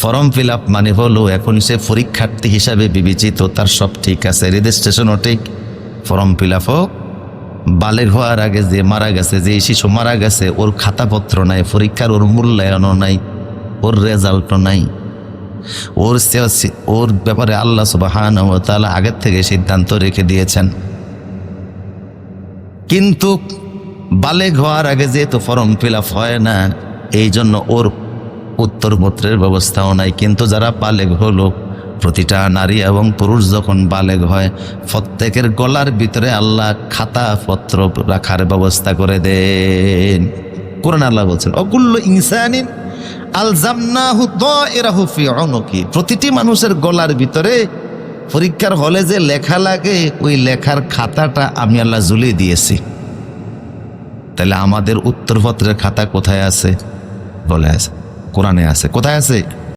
Form fill up মানে হলো এখন সে পরীক্ষার্থী হিসাবে বিবেচিত, তার সব ঠিক আছে। রেজিস্ট্রেশনও ঠিক, ফর্ম ফিল আপও বালের হওয়ার আগে যে মারা গেছে, যে শিশু মারা গেছে, ওর খাতাপত্র নাই, পরীক্ষার ওর মূল্যায়নও নাই, ওর রেজাল্টও নাই। ওর ওর ব্যাপারে আল্লাহ সুবাহান ও তাআলা আগের থেকে সিদ্ধান্ত রেখে দিয়েছেন। কিন্তু বালেগ হওয়ার আগে যেহেতু ফর্ম ফিল আপ হয় না এই জন্য ওর উত্তরপত্রের ব্যবস্থাও নাই। কিন্তু যারা বালেগ হলো, প্রতিটা নারী এবং পুরুষ যখন বালেগ হয়, প্রত্যেকের গলার ভিতরে আল্লাহ খাতা পত্র রাখার ব্যবস্থা করে দেন। কোরআন আল্লাহ বলছেন, অকুল্ল ইনসানিন আল জামনাহু দায়রাহু ফি উনুকি। প্রতিটি মানুষের গলার ভিতরে পরীক্ষার হলে যে লেখা লাগে, ওই লেখার খাতাটা আমি আল্লাহ ঝুলিয়ে দিয়েছি। তাহলে আমাদের উত্তরপত্রের খাতা কোথায় আছে? বলে আছে। কোরআনে আছে। কোথায় আছে?